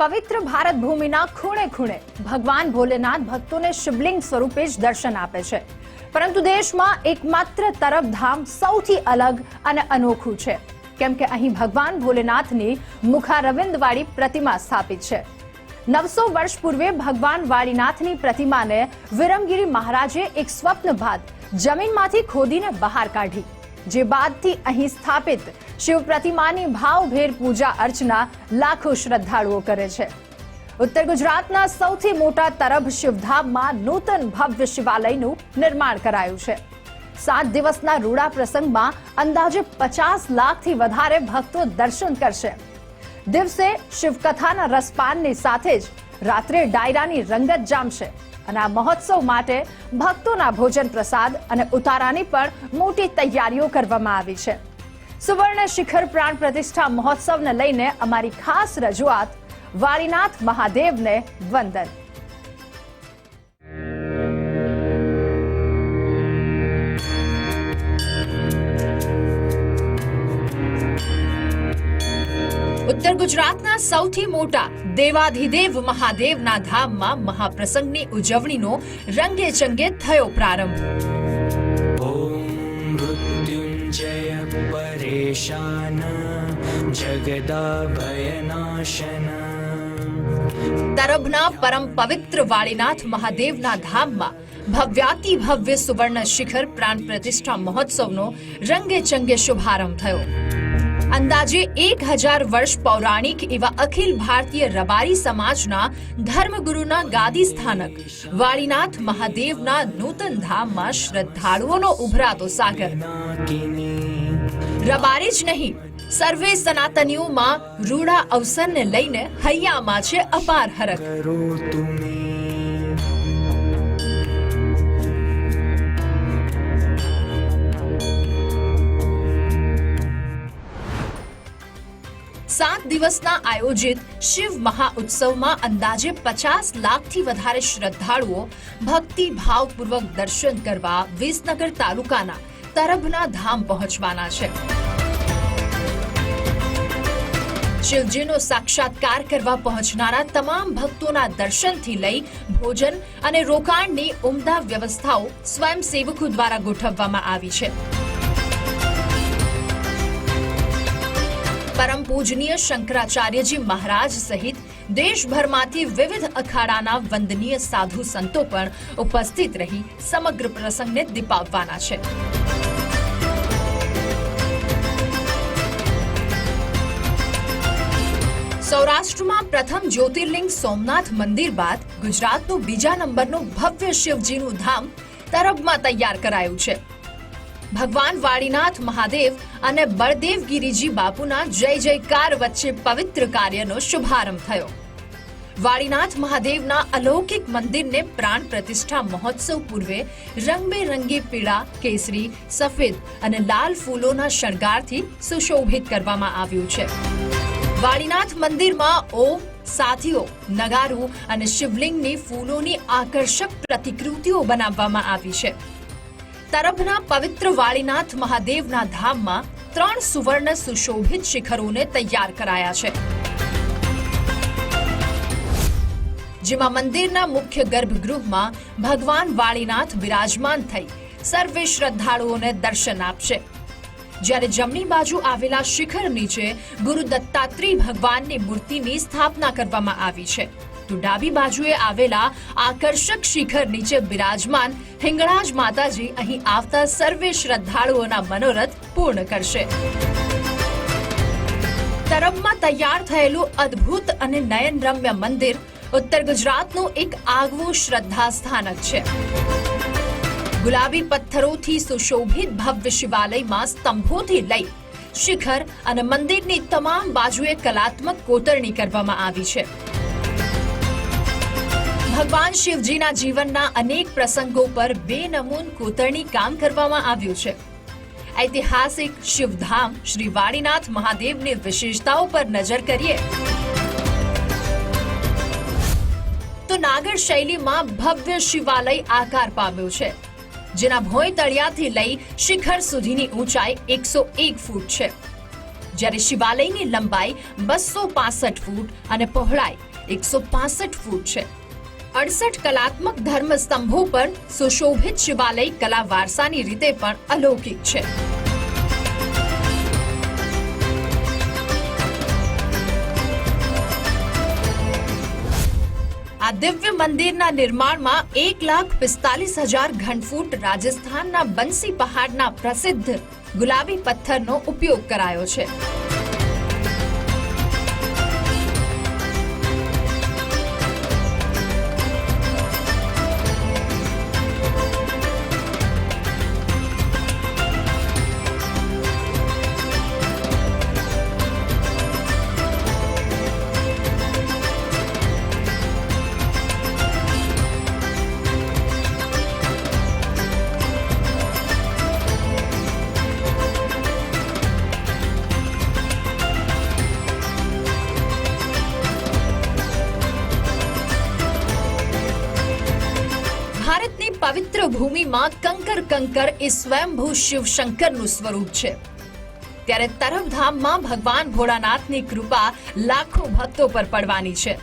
પવિત્ર ભારત ભૂમિના ખૂણે ખૂણે ભગવાન ભોલેનાથ ભક્તોને શિવલિંગ સ્વરૂપે જ દર્શન આપે છે. પરંતુ દેશમાં એકમાત્ર તરફધામ સૌથી અલગ અને અનોખું છે. કેમ કે અહીં ભગવાન ભોલેનાથની મુખારવિંદવાળી પ્રતિમા સ્થાપિત છે. નવસો વર્ષ પૂર્વે ભગવાન વાળીનાથની પ્રતિમાને વિરમગીરી મહારાજે એક સ્વપ્ન બાદ જમીનમાંથી ખોદીને બહાર કાઢી. જે બાદથી અહીં સ્થાપિત શિવ પ્રતિમાની ભાવભેર પૂજા અર્ચના લાખો શ્રદ્ધાળુઓ કરે છે. ઉત્તર ગુજરાતના સૌથી મોટા તરફ શિવધામમાં નૂતન ભવ્ય શિવાલયનું નિર્માણ કરાયું છે. સાત દિવસના રૂડા પ્રસંગમાં અંદાજે પચાસ લાખથી વધારે ભક્તો દર્શન કરશે. દિવસે શિવકથાના રસપાનની સાથે જ રાત્રે ડાયરાની રંગત જામશે. અને આ મહોત્સવ માટે ભક્તોના ભોજન પ્રસાદ અને ઉતારાની પણ મોટી તૈયારીઓ કરવામાં આવી છે. સુવર્ણ શિખર પ્રાણ પ્રતિષ્ઠા મહોત્સવને લઈને અમારી ખાસ રજૂઆત વારીનાથ મહાદેવને વંદન. ઉત્તર ગુજરાતના સૌથી મોટા દેવાધિદેવ મહાદેવના ધામમાં મહાપ્રસંગની ઉજવણીનો રંગે ચંગે થયો પ્રારંભ. મૃત્યુંજય પરેશાન જગદાભયનાશન. તરભના પરમ પવિત્ર વાળીનાથ મહાદેવના ધામમાં ભવ્યાતિ ભવ્ય સુવર્ણ શિખર પ્રાણ પ્રતિષ્ઠા મહોત્સવનો રંગે ચંગે શુભારંભ થયો. અંદાજે એક હજાર વર્ષ પૌરાણિક એવા અખિલ ભારતીય રબારી સમાજના ધર્મગુરુના ગાદી સ્થાનક. વાળીનાથ મહાદેવના નૂતન ધામમાં શ્રદ્ધાળુઓનો ઉભરાતો સાગર. રબારી જ નહીં, સર્વે સનાતનીઓમાં રૂડા અવસરને લઈને હૈયામાં છે અપાર હરખ. સાત દિવસના આયોજિત શિવ મહાઉત્સવમાં અંદાજે પચાસ લાખથી વધારે શ્રદ્ધાળુઓ ભક્તિ ભાવપૂર્વક દર્શન કરવા વિસનગર તાલુકાના તરભના ધામ પહોંચવાના છે. શિવજીનો સાક્ષાત્કાર કરવા પહોંચનારા તમામ ભક્તોના દર્શનથી લઈ ભોજન અને રોકાણની ઉમદા વ્યવસ્થાઓ સ્વયંસેવકો દ્વારા ગોઠવવામાં આવી છે. પરમ પૂજનીય શંકરાચાર્યજી મહારાજ સહિત દેશભરમાંથી વિવિધ અખાડાના વંદનીય સાધુ સંતો પણ ઉપસ્થિત રહી સમગ્ર પ્રસંગને દીપાવવાના છે. સૌરાષ્ટ્રમાં પ્રથમ જ્યોતિર્લિંગ સોમનાથ મંદિર બાદ ગુજરાતનું બીજા નંબરનું ભવ્ય શિવજીનું ધામ તરબમાં તૈયાર કરાયું છે. ભગવાન વાળીનાથ, મહાદેવ અને બળદેવ ગિરિજી બાપુના જય જયકાર વચ્ચે પવિત્ર કાર્યનો શુભારંભ થયો. વાળીનાથ, મહાદેવના અલૌકિક મંદિરને પ્રાણ પ્રતિષ્ઠા મહોત્સવ પૂર્વે રંગબેરંગી પીળા, કેસરી, સફેદ અને લાલ ફૂલોના શણગારથી સુશોભિત કરવામાં આવ્યું છે. વાળીનાથ મંદિરમાં ઓમ, સાથીઓ, નગારું અને શિવલિંગની ફૂલોની આકર્ષક પ્રતિકૃતિઓ બનાવવામાં આવી છે. તરફના પવિત્ર વાળીનાથ મહાદેવના ધામમાં ત્રણ સુવર્ણ સુશોભિત શિખરોને તૈયાર કરાયા છે. જેમાં મંદિરના મુખ્ય ગર્ભગૃહમાં ભગવાન વાળીનાથ બિરાજમાન થઈ સર્વે શ્રદ્ધાળુઓને દર્શન આપશે. જ્યારે જમણી બાજુ આવેલા શિખર નીચે ગુરુ દત્તાત્રી ભગવાનની મૂર્તિની સ્થાપના કરવામાં આવી છે. તો ડાબી બાજુએ આવેલા આકર્ષક શિખર નીચે બિરાજમાન હિંગળાજ માતાજી અહીં આવતા સર્વે શ્રદ્ધાળુઓના મનોરથ પૂર્ણ કરશે. તરફમાં તૈયાર થયેલું અદ્ભુત અને નયનરમ્ય મંદિર ઉત્તર ગુજરાતનું એક આગવું શ્રદ્ધા સ્થાનક છે. ગુલાબી પથ્થરોથી સુશોભિત ભવ્ય શિવાલયમાં સ્તંભોથી લઈ શિખર અને મંદિરની તમામ બાજુએ કલાત્મક કોતરણી કરવામાં આવી છે. ભગવાન શિવજીના જીવનના અનેક પ્રસંગો પર બેનમૂન કોતરણી કામ કરવામાં આવ્યું છે. ઐતિહાસિક શિવધામ શ્રી વાડીનાથ મહાદેવની વિશેષતાઓ પર નજર કરીએ. તો નાગર શૈલીમાં ભવ્ય શિવાલય આકાર પામ્યું છે. જેના ભોય તળિયાથી લઈ શિખર સુધીની ઊંચાઈ એકસો એક ફૂટ છે. જ્યારે શિવાલયની લંબાઈ બસો ફૂટ અને પહોળાઈ એકસો ફૂટ છે. અડસઠ કલાત્મક ધર્મ સ્તંભો પર સુશોભિત શિવાલય કલા વારસાની રીતે પણ અલૌકિક છે. આ દિવ્ય મંદિરના નિર્માણમાં એક લાખ પિસ્તાલીસ હજાર ઘનફૂટ રાજસ્થાનના બંસી પહાડના પ્રસિદ્ધ ગુલાબી પથ્થરનો ઉપયોગ કરાયો છે. ભૂમિમાં કંકર કંકર એ સ્વયંભૂ શિવ શંકરનું સ્વરૂપ છે. ત્યારે તરફધામમાં ભગવાન ભોળાનાથની કૃપા લાખો ભક્તો પર પડવાની છે.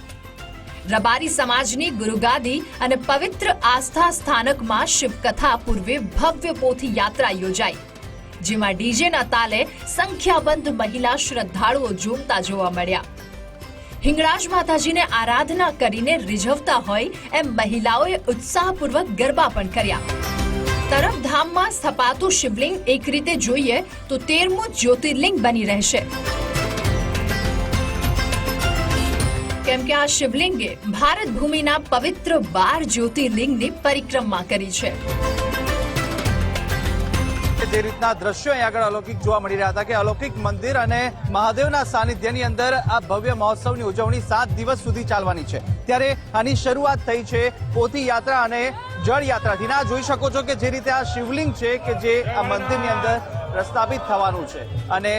રબારી સમાજની ગુરુગાદી અને પવિત્ર આસ્થા સ્થાનકમાં શિવકથા પૂર્વે ભવ્ય પોથી યાત્રા યોજાઈ. જેમાં ડીજેના તાલે સંખ્યાબંધ મહિલા શ્રદ્ધાળુઓ ઝૂમતા જોવા મળ્યા. હિંગળાજ માતાજીને આરાધના કરીને રીઝવતા હોય એમ મહિલાઓએ ઉત્સાહપૂર્વક ગરબા પણ કર્યા. તરફધામમાં સ્થપાતું શિવલિંગ એક રીતે જોઈએ તો તેરમું જ્યોતિર્લિંગ બની રહેશે. કેમ કે આ શિવલિંગે ભારત ભૂમિના પવિત્ર બાર જ્યોતિર્લિંગની પરિક્રમા કરી છે. કે જે રીતના દ્રશ્યો અહીં આગળ અલૌકિક જોવા મળી રહ્યા હતા કે અલૌકિક મંદિર અને મહાદેવના સાનિધ્યની અંદર આ ભવ્ય મહોત્સવની ઉજવણી સાત દિવસ સુધી ચાલવાની છે. ત્યારે આની શરૂઆત થઈ છે પોથી યાત્રા અને જળ યાત્રાથી. ના, જોઈ શકો છો કે જે રીતે આ શિવલિંગ છે કે જે આ મંદિરની અંદર પ્રસ્થાપિત થવાનું છે. અને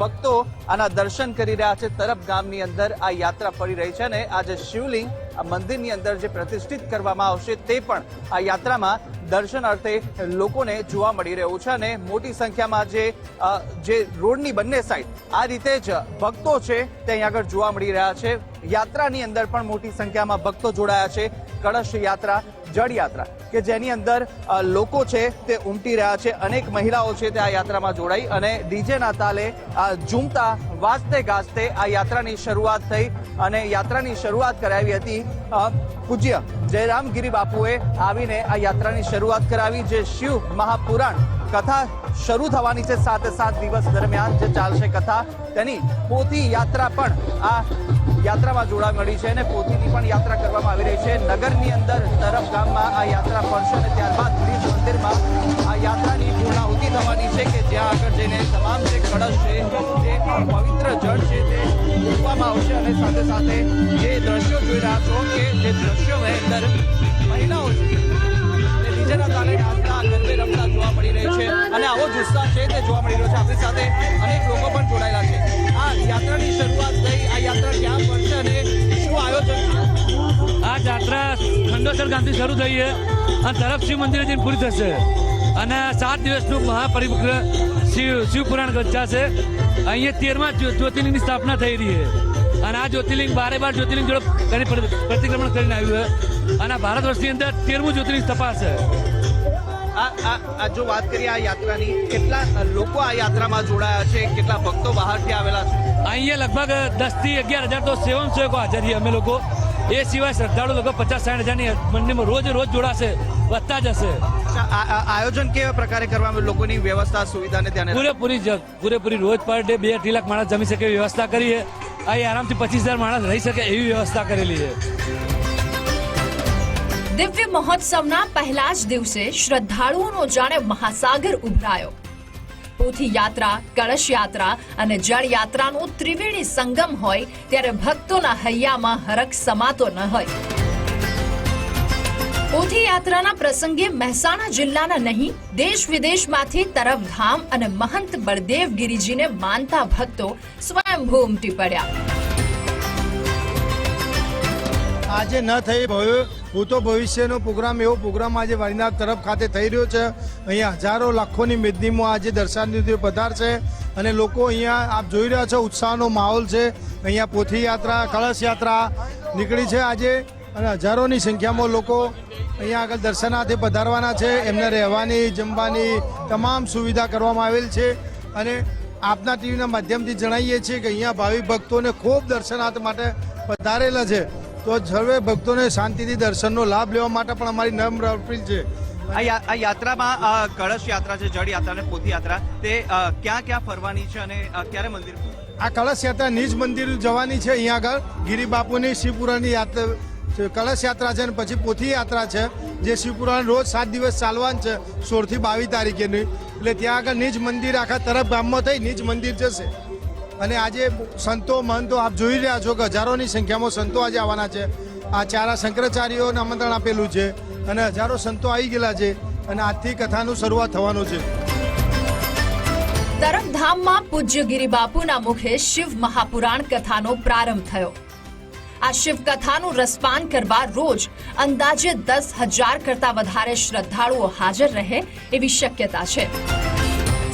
ભક્તો આના દર્શન કરી રહ્યા છે. તરફ ગામની અંદર આ યાત્રા ફરી રહી છે અને આજે શિવલિંગ આ મંદિરની અંદર જે પ્રતિષ્ઠિત કરવામાં આવશે તે પણ આ યાત્રામાં દર્શન અર્થે લોકોને જોવા મળી રહ્યું છે અને મોટી સંખ્યામાં જે જે રોડની બંને સાઈડ આ રીતે જ ભક્તો છે તે અહીં આગળ જોવા મળી રહ્યા છે. યાત્રાની અંદર પણ મોટી સંખ્યામાં ભક્તો જોડાયા છે. કળશ યાત્રા જળ યાત્રા કે જેની અંદર લોકો છે તે ઉમટી રહ્યા છે, અનેક મહિલાઓ છે તે આ યાત્રામાં જોડાઈ અને ડીજેના તાલે ઝૂમતા, વાજતે ગાજતે આ યાત્રાની શરૂઆત થઈ અને યાત્રાની શરૂઆત કરાવી હતી પૂજ્ય જયરામગીરી બાપુએ આવીને આ યાત્રાની શરૂઆત કરાવી, જે શિવ મહાપુરાણ કથા શરૂ થવાની છે સાતે સાત દિવસ દરમિયાન જે ચાલશે કથા. તેની પોથી યાત્રા પણ આ યાત્રામાં જોડા મળી છે અને પોથીની પણ યાત્રા કરવામાં આવી રહી છે. નગરની અંદર તરફ ગામમાં આ યાત્રા ફરશે અને ત્યારબાદ બ્રિજ મંદિરમાં આ યાત્રાની પૂર્ણાહુતિ થવાની છે કે જ્યાં આગળ જઈને તમામ જે કળશ છે, જે પવિત્ર જળ છે તે મૂકવામાં આવશે અને સાથે સાથે જે દ્રશ્યો જોઈ રહ્યા છો કે જે દ્રશ્યો અંદર ઉત્સાહ છે તે જોવા મળી રહ્યો છે. આપણી સાથે અનેક લોકો પણ જોડાયેલા છે. આ યાત્રાની શરૂઆત થઈ, આ યાત્રા ક્યાં પડશે અને શું આયોજન છે? આ યાત્રા ખંડોસર ગામથી શરૂ થઈ છે. અને તરફ શિવ મંદિરે જઈને પૂરી થશે. અને સાત દિવસનું મહાપરિક્ર શિવ શિવપુરાણ ગચ્છાશે. અહીંયા તેરમા જ્યો- જ્યોતિર્લિંગની સ્થાપના થઈ રહી છે. અને આ જ્યોતિર્લિંગ બારે બાર જ્યોતિર્લિંગ જોડે પ્રતિક્રમણ કરીને આવ્યું છે. અને ભારત વર્ષની અંદર તેરમું જ્યોતિર્લિંગ તપાસ. આ આ આ જો વાત કરીએ આ યાત્રાની કેટલા લોકો આ યાત્રામાં જોડાયા છે કેટલા ભક્તો બહારથી આવેલા છે? અહીંયા લગભગ દસથી અગિયાર હજાર તો સેવન સેવકો હાજર છીએ અમે લોકો. એ સિવાય શ્રદ્ધાળુ લોકો પચાસ સાઠ હજારની મંદિરમાં રોજ રોજ જોડાશે વધતા જશે. આયોજન કેવા પ્રકારે કરવામાં લોકોની વ્યવસ્થા સુવિધાને ધ્યાને પૂરેપૂરી પૂરેપૂરી રોજ પર ડે બે અઢી લાખ માણસ જમી શકે એવી વ્યવસ્થા કરીએ અહીં આરામથી પચીસ હજાર માણસ રહી શકે એવી વ્યવસ્થા કરેલી છે. દિવ્ય મહોત્સવના પહેલા જ દિવસે શ્રદ્ધાળુઓનો જાણે મહાસાગર ઉભરાયો. પોથી યાત્રા, કળશ યાત્રા અને જળ યાત્રાનો ત્રિવેણી સંગમ હોય ત્યારે ભક્તોના હૈયામાં હરખ સમાતો ન હોય. પોથી યાત્રાના પ્રસંગે મહેસાણા જિલ્લાના નહીં, દેશ વિદેશમાંથી તરફધામ અને મહંત બળદેવ ગિરિજીને માનતા ભક્તો સ્વયંભૂ ઉમટી પડ્યા. આજે ન થઈ ભૂતો ભવિષ્યનો પ્રોગ્રામ, એવો પ્રોગ્રામ આજે વાડીનાથ તરફ ખાતે થઈ રહ્યો છે. અહીંયા હજારો લાખોની મેદનીમાં આજે દર્શનાર્થીઓ પધારશે અને લોકો અહીંયા આપ જોઈ રહ્યા છો, ઉત્સાહનો માહોલ છે. અહીંયા પોથી યાત્રા કળશ યાત્રા નીકળી છે આજે અને હજારોની સંખ્યામાં લોકો અહીંયા આગળ દર્શનાર્થે પધારવાના છે. એમને રહેવાની, જમવાની તમામ સુવિધા કરવામાં આવેલ છે અને આપના ટીવીના માધ્યમથી જણાવીએ છીએ કે અહીંયા ભાવિ ભક્તોને ખૂબ દર્શનાર્થ માટે પધારેલા છે. તો સર્વે ભક્તોને શાંતિથી દર્શનનો લાભ લેવા માટે પણ અમારી નમ્ર અપીલ છે. આ યાત્રામાં કળશ યાત્રા છે જળ યાત્રા અને પોથી યાત્રા તે ક્યાં ક્યાં ફરવાની છે અને ક્યારે મંદિર આ કળશ યાત્રા નિજ મંદિર જવાની છે અહીંયા આગળ ગિરિબાપુની શિવપુરાની યાત્રા કળશ યાત્રા છે અને પછી પોથી યાત્રા છે જે શિવપુરાણ રોજ સાત દિવસ ચાલવાનું છે સોળથી બાવીસ તારીખેની એટલે ત્યાં આગળ નિજ મંદિર આખા તરફ ગામમાં થઈ નિજ મંદિર જશે. અને આજે સંતો મહંતો આપ જોઈ રહ્યા છો કે હજારોની સંખ્યામાં સંતો આજે આવવાના છે. આ ચારા શંકરાચાર્યોને આમંત્રણ આપેલું છે અને હજારો સંતો આવી ગયેલા છે અને આજથી કથાનું શરૂઆત થવાનું છે. તરફધામમાં પૂજ્ય ગિરિબાપુના મુખે શિવ મહાપુરાણ કથાનો પ્રારંભ થયો. આ શિવ કથાનું રસપાન કરવા રોજ અંદાજે દસ હજાર કરતા વધારે શ્રદ્ધાળુઓ હાજર રહે એવી શક્યતા છે.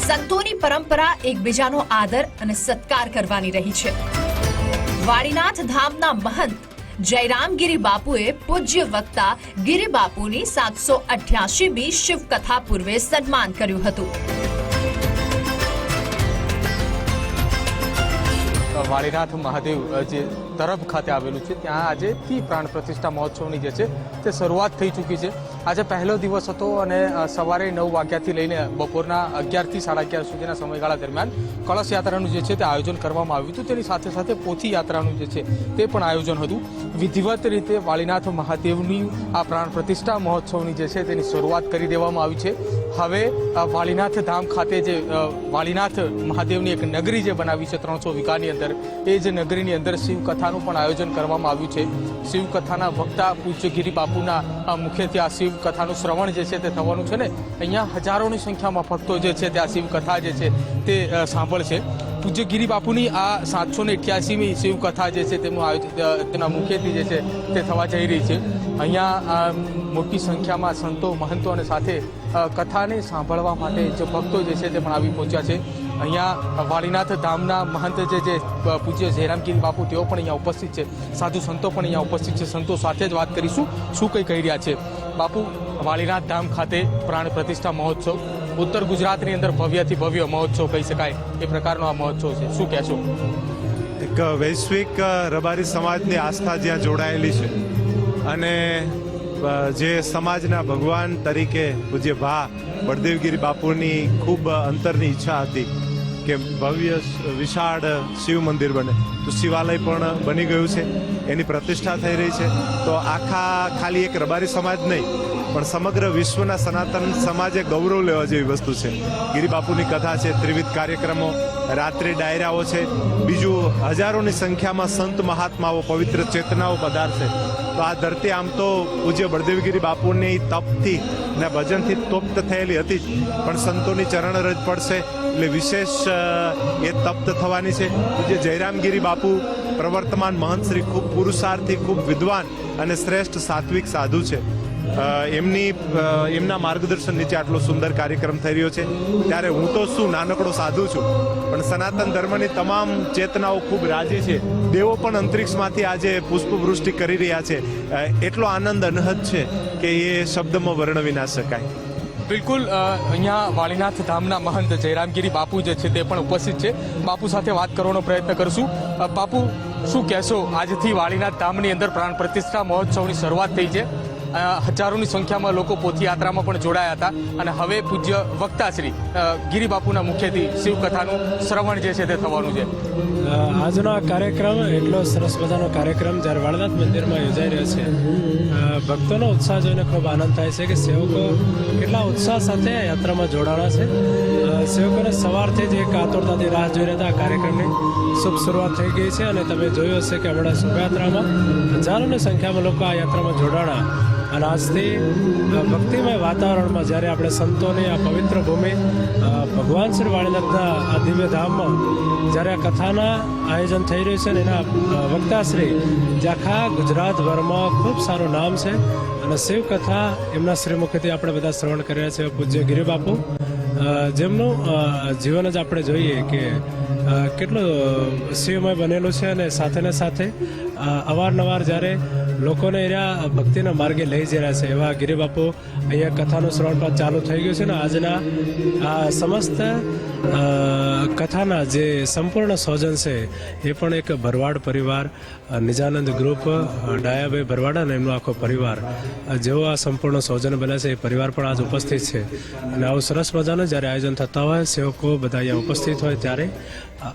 સંતોની પરંપરા એકબીજાનો આદર અને સત્કાર કરવાની રહી છે. વાડીનાથ ધામના મહંત જયરામગીરી બાપુએ પૂજ્ય વક્તા ગિરિબાપુની સાતસો અઠ્યાસીમી બી શિવકથા પૂર્વે સન્માન કર્યું હતું. વાળીનાથ મહાદેવ જે તરફ ખાતે આવેલું છે. ત્યાં આજેથી પ્રાણ પ્રતિષ્ઠા મહોત્સવની જે છે, તે શરૂઆત થઈ ચૂકી છે. આજે પહેલો દિવસ હતો અને સવારે નવ વાગ્યાથી લઈને બપોરના અગિયારથી સાડા અગિયાર સુધીના સમયગાળા દરમિયાન કળશ યાત્રાનું જે છે, તે આયોજન કરવામાં આવ્યું હતું. તેની સાથે સાથે પોથી યાત્રાનું જે છે, તે પણ આયોજન હતું. વિધિવત રીતે વાળીનાથ મહાદેવની આ પ્રાણ પ્રતિષ્ઠા મહોત્સવની જે છે, તેની શરૂઆત કરી દેવામાં આવી છે. હવે વાળીનાથ ધામ ખાતે જે વાળીનાથ મહાદેવની એક નગરી જે બનાવી છે, ત્રણસો વીઘાની અંદર, એ જ નગરીની અંદર શિવકથાનું પણ આયોજન કરવામાં આવ્યું છે. શિવકથાના વક્તા પૂજ્ય ગિરી બાપુના મુખ્યથી આ શિવકથાનું શ્રવણ જે છે તે થવાનું છે ને, અહીંયા હજારોની સંખ્યામાં ભક્તો જે છે તે આ શિવકથા જે છે તે સાંભળશે. પૂજ્ય ગિરી બાપુની આ સાતસો ને અઠ્યાસીમી શિવકથા જે છે તેમનું આયોજન તેના મુખ્યથી જે છે તે થવા જઈ રહી છે. અહીંયા મોટી સંખ્યામાં સંતો, મહંતો અને સાથે કથાને સાંભળવા માટે જે ભક્તો જે છે તે પણ આવી પહોંચ્યા છે. અહીંયા વાળીનાથ ધામના મહંત જે જે પૂજ્ય જયરામગીરી બાપુ, તેઓ પણ અહીંયા ઉપસ્થિત છે. સાધુ સંતો પણ અહીંયા ઉપસ્થિત છે. સંતો સાથે જ વાત કરીશું શું કંઈ કહી રહ્યા છે. બાપુ, વાળીનાથ ધામ ખાતે પ્રાણ પ્રતિષ્ઠા મહોત્સવ. ઉત્તર ગુજરાતની અંદર ભવ્યથી ભવ્ય મહોત્સવ કહી શકાય. એ પ્રકારનો આ મહોત્સવ છે. શું કહેશો? એક વૈશ્વિક રબારી સમાજની આસ્થા જ્યાં જોડાયેલી છે અને જે સમાજના ભગવાન તરીકે પૂજ્ય ભા, બળદેવગીરી બાપુની ખૂબ અંતરની ઈચ્છા હતી. કે ભવ્ય વિશાળ શિવ મંદિર બને. તો શિવાલય પણ બની ગયું છે. એની પ્રતિષ્ઠા થઈ રહી છે. તો આખા ખાલી એક રબારી સમાજ નહીં, પણ સમગ્ર વિશ્વના સનાતન સમાજે ગૌરવ લેવા જેવી વસ્તુ છે. ગિરિબાપુની કથા છે, ત્રિવિધ કાર્યક્રમો, રાત્રિ ડાયરાઓ છે. બીજું હજારોની સંખ્યામાં સંત મહાત્માઓ, પવિત્ર ચેતનાઓ પધારશે. તો આ ધરતી આમ તો પૂજ્ય બળદેવગીરી બાપુની તપથી ને ભજનથી તોપ્ત થયેલી હતી જ. પણ સંતોની ચરણ રજ પડશે એટલે વિશેષ એ તપ્ત થવાની છે. પૂજ્ય જયરામગીરી બાપુ પ્રવર્તમાન મહંત શ્રી ખૂબ પુરુષાર્થી, ખૂબ વિદ્વાન અને શ્રેષ્ઠ સાત્વિક સાધુ છે. એમની એમના માર્ગદર્શન નીચે આટલો સુંદર કાર્યક્રમ થઈ રહ્યો છે, ત્યારે હું તો શું નાનકડો સાધુ છું, પણ સનાતન ધર્મની તમામ ચેતનાઓ ખૂબ રાજી છે. દેવો પણ અંતરિક્ષમાંથી આજે પુષ્પવૃષ્ટિ કરી રહ્યા છે. એટલો આનંદ અનહદ છે કે એ શબ્દમાં વર્ણવી ના શકાય. બિલકુલ અહીંયા વાળીનાથ ધામના મહંત જયરામગીરી બાપુ જે છે તે પણ ઉપસ્થિત છે. બાપુ સાથે વાત કરવાનો પ્રયત્ન કરશું. બાપુ, શું કહેશો? આજથી વાળીનાથ ધામની અંદર પ્રાણ પ્રતિષ્ઠા મહોત્સવની શરૂઆત થઈ છે. હજારોની સંખ્યામાં લોકો પોથયાત્રામાં પણ જોડાયા હતા. અને હવે પૂજ્ય વક્તાશ્રી ગિરિબાપુના ગિરી મુખ્યથી શિવકથાનું શ્રવણ જે છે તે થવાનું છે. આજનો આ કાર્યક્રમ એટલો સરસ મજાનો કાર્યક્રમ જ્યારે વાળનાથ મંદિરમાં યોજાઈ રહ્યો છે ભક્તોનો ઉત્સાહ જોઈને ખૂબ આનંદ થાય છે કે સેવકો કેટલા ઉત્સાહ સાથે યાત્રામાં જોડાણા છે. સેવકોને સવારથી જ એક આતુરતાથી રાહ જોઈ રહ્યા હતા આ કાર્યક્રમની. શુભ શરૂઆત થઈ ગઈ છે અને તમે જોયું હશે કે હમણાં શોભાયાત્રામાં હજારોની સંખ્યામાં લોકો આ યાત્રામાં જોડાણા અને આજથી ભક્તિમય વાતાવરણમાં જ્યારે આપણે સંતોની આ પવિત્ર ભૂમિ ભગવાન શ્રી વાણીનાથના આ દિવ્ય ધામમાં જ્યારે આ કથાના આયોજન થઈ રહ્યું છે ને એના વક્તાશ્રી જે આખા ગુજરાતભરમાં ખૂબ સારું નામ છે અને શિવ કથા એમના શ્રીમુખીથી આપણે બધા શ્રવણ કર્યા છે, પૂજ્ય ગિરિબાપુ. જેમનું જીવન જ આપણે જોઈએ કે કેટલું શિવમય બનેલું છે અને સાથે ને સાથે અવારનવાર જ્યારે લોકોને એના ભક્તિના માર્ગે લઈ જઈ રહ્યા છે. એવા ગિરિબાપુ અહીંયા કથાનું શ્રવણ પાઠ ચાલુ થઈ ગયું છે ને. આજના આ સમસ્ત કથાના જે સંપૂર્ણ સ્વજન છે, એ પણ એક ભરવાડ પરિવાર નિજાનંદ ગ્રુપ ડાયાભાઈ ભરવાડ અને એમનો આખો પરિવાર. જેવો આ સંપૂર્ણ સ્વજન બન્યા છે, એ પરિવાર પણ આજ ઉપસ્થિત છે. અને આવું સરસ મજાનું જ્યારે આયોજન થતા હોય, સેવકો બધા અહીંયા ઉપસ્થિત હોય ત્યારે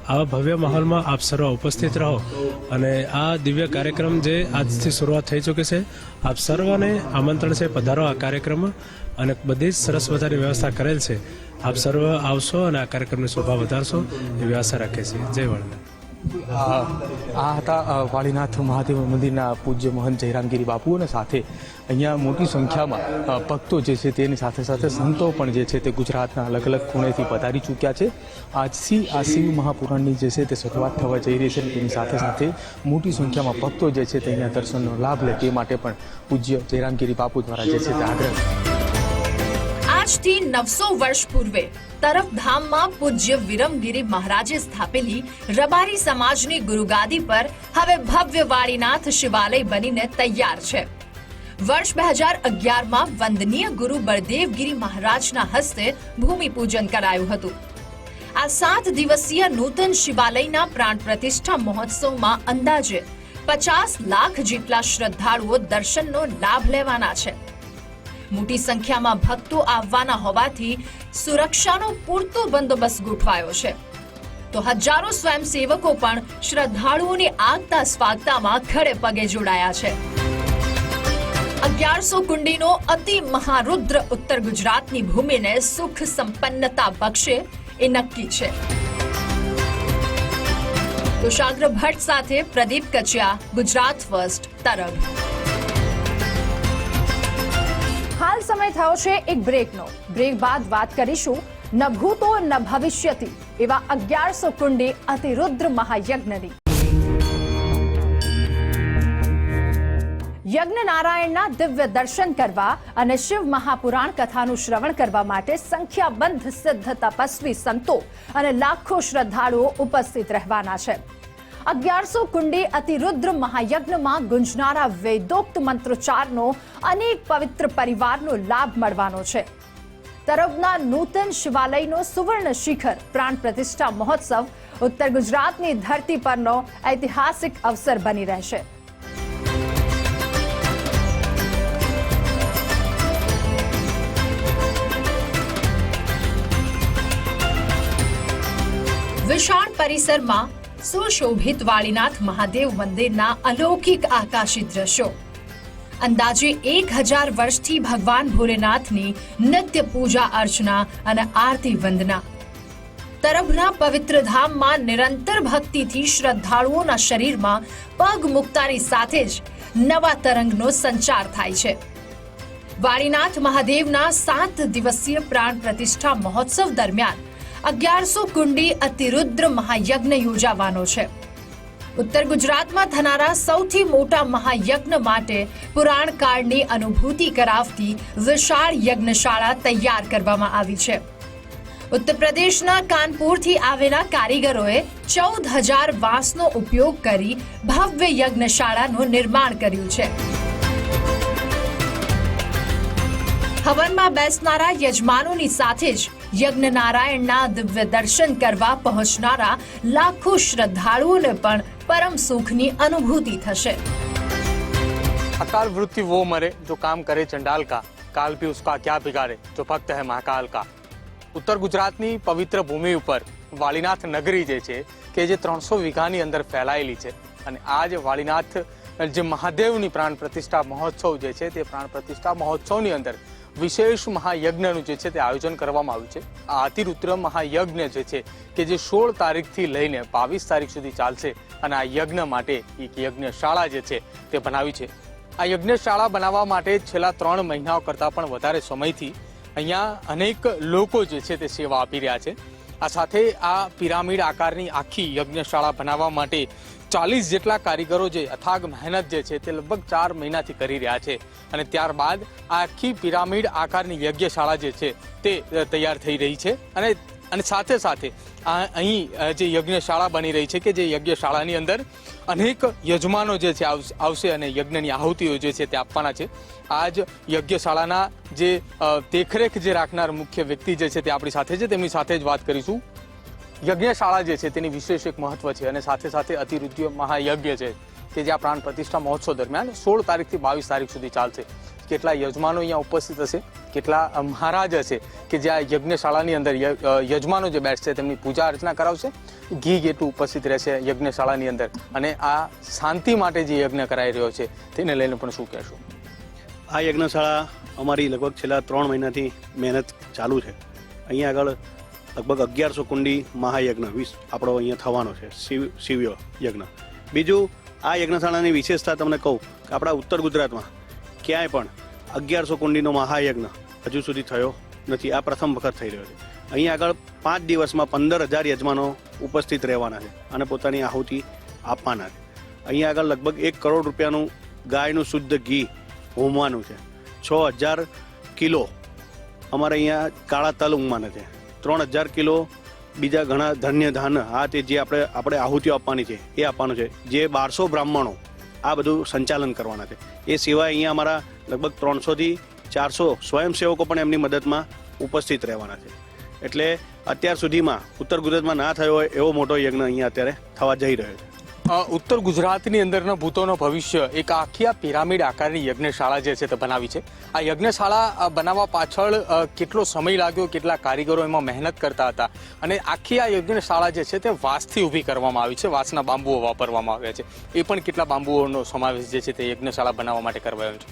આવા ભવ્ય માહોલમાં આપ સર્વ ઉપસ્થિત રહો. અને આ દિવ્ય કાર્યક્રમ જે આજથી શરૂઆત થઈ ચૂકી છે, આપ સર્વને આમંત્રણ છે પધારો આ કાર્યક્રમ. અને બધી જ સરસ મજાની વ્યવસ્થા કરેલ છે. આપ સર્વ આવશો અને આ કાર્યક્રમની શોભા વધારશો એવી આશા રાખે છે. જય વડનગર આ હતા વાળીનાથ મહાદેવ મંદિરના પૂજ્ય મહંત જયરામગીરી બાપુ અને સાથે અહીંયા મોટી સંખ્યામાં ભક્તો જે છે તેની સાથે સાથે સંતો પણ જે છે તે ગુજરાતના અલગ અલગ ખૂણેથી પધારી ચૂક્યા છે. આજથી આ શિવ મહાપુરાણની જે છે તે શરૂઆત થવા જઈ રહી છે તેની સાથે સાથે મોટી સંખ્યામાં ભક્તો જે છે તે અહીંયા દર્શનનો લાભ લે તે માટે પણ પૂજ્ય જયરામગીરી બાપુ દ્વારા જે છે તે આગ્રહ આજથી નવસો વર્ષ પૂર્વે તરફધામમાં પૂજ્ય વિરમગીરી મહારાજે સ્થાપેલી રબારી સમાજની ગુરુગાદી પર હવે ભવ્ય વાળીનાથ શિવાલય બનીને તૈયાર છે. વર્ષ બે હજાર અગિયારમાં વંદનીય ગુરુ બળદેવગીરી મહારાજના હસ્તે ભૂમિપૂજન કરાયું હતું. આ સાત દિવસીય નૂતન શિવાલયના પ્રાણ પ્રતિષ્ઠા મહોત્સવમાં અંદાજે પચાસ લાખ જેટલા શ્રદ્ધાળુઓ દર્શનનો લાભ લેવાના છે. મોટી સંખ્યામાં ભક્તો આવવાના હોવાથી સુરક્ષાનો પૂરતો બંદોબસ્ત ગોઠવાયો છે. તો હજારો સ્વયંસેવકો પણ શ્રદ્ધાળુઓની આગતા સ્વાગતામાં ખડે પગે જોડાયા છે. અગિયારસો કુંડીનો અતિ મહારુદ્ર ઉત્તર ગુજરાતની ભૂમિને સુખ સંપન્નતા બક્ષે એ નક્કી છે. તુષાગ્ર ભટ્ટ સાથે પ્રદીપ કચિયા, ગુજરાત ફર્સ્ટ, તરફ. હાલ સમય થયો છે એક બ્રેકનો બ્રેક બાદ વાત કરીશું ન ભૂતો ન ભવિષ્યથી એવા અગિયારસો કુંડી અતિરુદ્ર મહાયજ્ઞની. યજ્ઞ નારાયણના દિવ્ય દર્શન કરવા અને શિવ મહાપુરાણ કથાનું શ્રવણ કરવા માટે સંખ્યાબંધ સિદ્ધ તપસ્વી સંતો અને લાખો શ્રદ્ધાળુઓ ઉપસ્થિત રહેવાના છે. અગિયારસો કુંડી અતિરુદ્ર મહાયજ્ઞમાં ગુંજનારા વેદોક્ત મંત્રોચ્ચારનો અનેક પવિત્ર પરિવારનો લાભ મળવાનો છે. તરબના નૂતન શિવાલયનો સુવર્ણ શિખર પ્રાણ પ્રતિષ્ઠા મહોત્સવ ઉત્તર ગુજરાતની ધરતી પરનો ઐતિહાસિક અવસર બની રહેશે. વિશાળ પરિસરમાં સુશોભિત વાળીનાથ મહાદેવ મંદિરના અલૌકિક આકાશી દ્રશ્યો. અંદાજે એક હજાર વર્ષથી ભગવાન ભોલેનાથની નિત્ય પૂજા અર્ચના અને આરતી વંદના. તરભના પવિત્ર ધામમાં નિરંતર ભક્તિથી શ્રદ્ધાળુઓના શરીરમાં પગ મુક્તાની સાથે જ નવા તરંગનો સંચાર થાય છે. વાળીનાથ મહાદેવના સાત દિવસીય પ્રાણ પ્રતિષ્ઠા મહોત્સવ દરમિયાન અગિયારસો કુંડી અતિરુદ્ર મહાયજ્ઞ યોજાવાનો છે. ઉત્તર ગુજરાતમાં થનારા સૌથી મોટા મહાયજ્ઞ માટે પુરાણકાળની અનુભૂતિ કરાવતી વિશાળ યજ્ઞશાળા તૈયાર કરવામાં આવી છે. ઉત્તર પ્રદેશના કાનપુરથી આવેલા કારીગરોએ ચૌદ હજાર વાંસનો ઉપયોગ કરી ભવ્ય યજ્ઞશાળાનું નિર્માણ કર્યું છે. હવનમાં બેસનારા યજમાનોની સાથે જ યજ્ઞ નારાયણના દિવ્ય દર્શન કરવા પહોંચનારા લાખો શ્રદ્ધાળુઓને પણ પરમ સુખની અનુભૂતિ થશે अकाल वृत्ति वो मरे जो काम करे चंडाल का काल भी उसका क्या बिगाड़े जो भक्त है महाकाल का ઉત્તર ગુજરાતની પવિત્ર ભૂમિ ઉપર વાળીનાથ નગરી જે છે કે જે ત્રણસો વીઘાની અંદર ફેલાયેલી છે અને આ જે વાળીનાથ જે મહાદેવની પ્રાણ પ્રતિષ્ઠા મહોત્સવ જે છે તે પ્રાણ પ્રતિષ્ઠા મહોત્સવની અંદર વિશેષ મહાયજ્ઞનું જે છે તે આયોજન કરવામાં આવ્યું છે. આ અતિરુદ્ર મહાયજ્ઞ જે છે કે જે સોળ તારીખથી લઈને બાવીસ તારીખ સુધી ચાલશે અને આ યજ્ઞ માટે એક યજ્ઞશાળા જે છે તે બનાવી છે. આ યજ્ઞશાળા બનાવવા માટે છેલ્લા ત્રણ મહિનાઓ કરતાં પણ વધારે સમયથી અહીંયા અનેક લોકો જે છે તે સેવા આપી રહ્યા છે. આ સાથે આ પિરામિડ આકારની આખી યજ્ઞશાળા બનાવવા માટે ચાલીસ જેટલા કારીગરો જે અથાગ મહેનત જે છે તે લગભગ ચાર મહિનાથી કરી રહ્યા છે. અને ત્યારબાદ આખી પિરામિડ આકારની યજ્ઞશાળા જે છે તે તૈયાર થઈ રહી છે. અને અને સાથે સાથે આ અહીં જે યજ્ઞશાળા બની રહી છે કે જે યજ્ઞશાળાની અંદર અનેક યજમાનો જે છે આવશે અને યજ્ઞની આહુતિઓ જે છે તે આપવાના છે. આ જ યજ્ઞશાળાના જે દેખરેખ જે રાખનાર મુખ્ય વ્યક્તિ જે છે તે આપણી સાથે છે. તેમની સાથે જ વાત કરીશું. યજ્ઞશાળા જે છે તેની વિશેષ એક મહત્વ છે અને સાથે સાથે અતિરુદ્ય મહાયજ્ઞ છે કે જે આ પ્રાણ પ્રતિષ્ઠા મહોત્સવ દરમિયાન સોળ તારીખથી બાવીસ તારીખ સુધી ચાલશે. કેટલા યજમાનો અહીંયા ઉપસ્થિત હશે? કેટલા મહારાજ હશે કે જે આ યજ્ઞશાળાની અંદર યજમાનો જે બેસશે તેમની પૂજા અર્ચના કરાવશે? ઘી ગેટું ઉપસ્થિત રહેશે યજ્ઞશાળાની અંદર અને આ શાંતિ માટે જે યજ્ઞ કરાઈ રહ્યો છે તેને લઈને પણ શું કહેશો? આ યજ્ઞશાળા અમારી લગભગ છેલ્લા ત્રણ મહિનાથી મહેનત ચાલુ છે. અહીંયા આગળ લગભગ અગિયારસો કુંડી મહાયજ્ઞ વીસ આપણો અહીંયા થવાનો છે, શિવ, શિવ્ય યજ્ઞ. બીજું, આ યજ્ઞશાળાની વિશેષતા તમને કહું કે આપણા ઉત્તર ગુજરાતમાં ક્યાંય પણ અગિયારસો કુંડીનો મહાયજ્ઞ હજુ સુધી થયો નથી. આ પ્રથમ વખત થઈ રહ્યો છે. અહીંયા આગળ પાંચ દિવસમાં પંદર હજાર યજમાનો ઉપસ્થિત રહેવાના છે અને પોતાની આહુતિ આપવાના છે. અહીંયા આગળ લગભગ એક કરોડ રૂપિયાનું ગાયનું શુદ્ધ ઘી હોમવાનું છે. છ હજાર કિલો અમારે અહીંયા કાળા તલ ઊંઘવાના છે. ત્રણ હજાર કિલો, બીજા ઘણા ધન્ય ધાન, આ તે જે આપણે આપણે આહુતિઓ આપવાની છે, એ આપવાનું છે. જે બારસો બ્રાહ્મણો આ બધું સંચાલન કરવાના છે. એ સિવાય અહીંયા અમારા લગભગ ત્રણસોથી ચારસો સ્વયંસેવકો પણ એમની મદદમાં ઉપસ્થિત રહેવાના છે. એટલે અત્યાર સુધીમાં ઉત્તર ગુજરાતમાં ના થયો હોય એવો મોટો યજ્ઞ અહીંયા અત્યારે થવા જઈ રહ્યો છે. ઉત્તર ગુજરાતની અંદરના ભૂતોનો ભવિષ્ય. એક આખી આ પિરામિડ આકારની યજ્ઞશાળા જે છે તે બનાવી છે. આ યજ્ઞશાળા બનાવવા પાછળ કેટલો સમય લાગ્યો, કેટલા કારીગરો એમાં મહેનત કરતા હતા અને આખી આ યજ્ઞશાળા જે છે તે વાંસથી ઊભી કરવામાં આવી છે. વાંસના બાંબુઓ વાપરવામાં આવ્યા છે. એ પણ કેટલા બાંબુઓનો સમાવેશ જે છે તે યજ્ઞશાળા બનાવવા માટે કરવાયો છે?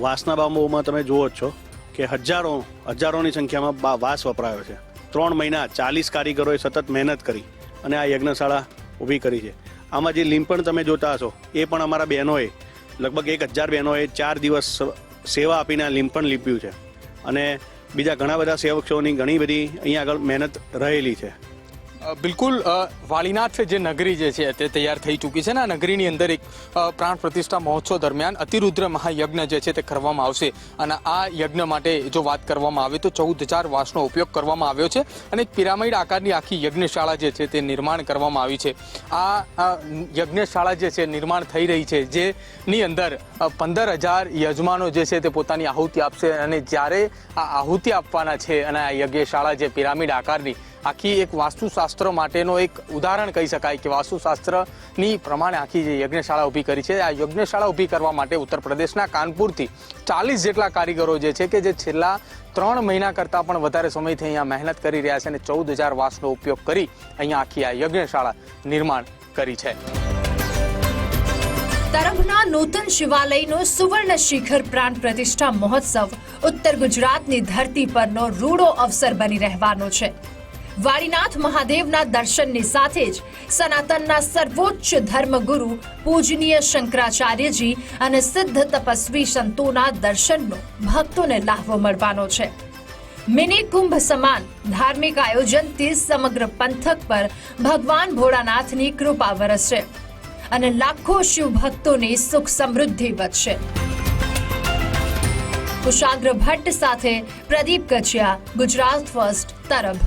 વાસના બાંબુઓમાં તમે જુઓ છો કે હજારો, હજારોની સંખ્યામાં વાંસ વપરાયો છે. ત્રણ મહિના ચાલીસ કારીગરોએ સતત મહેનત કરી અને આ યજ્ઞશાળા ઊભી કરી છે. આમાં જે લીંપણ તમે જોતા હશો, એ પણ અમારા બહેનોએ, લગભગ એક હજાર બહેનોએ ચાર દિવસ સેવા આપીને આ લીંપણ લીપ્યું છે. અને બીજા ઘણા બધા સેવકોની ઘણી બધી અહીંયા આગળ મહેનત રહેલી છે. બિલકુલ વાલીનાથ જે નગરી જે છે તે તૈયાર થઈ ચૂકી છે ને આ નગરીની અંદર એક પ્રાણ પ્રતિષ્ઠા મહોત્સવ દરમિયાન અતિરુદ્ર મહાયજ્ઞ જે છે તે કરવામાં આવશે. અને આ યજ્ઞ માટે જો વાત કરવામાં આવે તો ચૌદ હજાર વાસનો ઉપયોગ કરવામાં આવ્યો છે અને એક પિરામિડ આકારની આખી યજ્ઞશાળા જે છે તે નિર્માણ કરવામાં આવી છે. આ યજ્ઞશાળા જે છે નિર્માણ થઈ રહી છે, જેની અંદર પંદર હજાર યજમાનો જે છે તે પોતાની આહુતિ આપશે અને જ્યારે આ આહુતિ આપવાના છે અને આ યજ્ઞશાળા જે પિરામિડ આકારની આખી એક વાસ્તુશાસ્ત્ર માટેનો એક ઉદાહરણ કહી શકાય કે વાસ્તુશાસ્ત્રની પ્રમાણે આખી જે યજ્ઞશાળા ઊભી કરી છે. આ યજ્ઞશાળા ઊભી કરવા માટે ઉત્તર પ્રદેશના કાનપુરથી ચાલીસ જેટલા કારીગરો જે છે કે જે છેલ્લા ત્રણ મહિના કરતાં પણ વધારે સમયથી અહીંયા મહેનત કરી રહ્યા છે અને ચૌદ હજાર વાસનો ઉપયોગ કરી અહીંયા આખી આ યજ્ઞશાળા નિર્માણ કરી છે. તરંગના નૂતન શિવાલયનો સુવર્ણ શિખર પ્રાણ પ્રતિષ્ઠા મહોત્સવ ઉત્તર ગુજરાતની ધરતી પરનો રૂડો અવસર બની રહેવાનો છે. વાડીનાથ મહાદેવના દર્શનની સાથે જ સનાતનના સર્વોચ્ચ ધર્મગુરુ પૂજનીય શંકરાચાર્યજી અને સિદ્ધ તપસ્વી સંતોના દર્શનનો ભક્તોને લાહવો મળવાનો છે. મિની કુંભ સમાન ધાર્મિક આયોજનથી સમગ્ર પંથક પર ભગવાન ભોળાનાથની કૃપા વરસશે અને લાખો શિવ ભક્તોની સુખ સમૃદ્ધિ વધશે. કુશાગ્ર ભટ્ટ સાથે પ્રદીપ કચિયા ગુજરાત ફર્સ્ટ, તરફ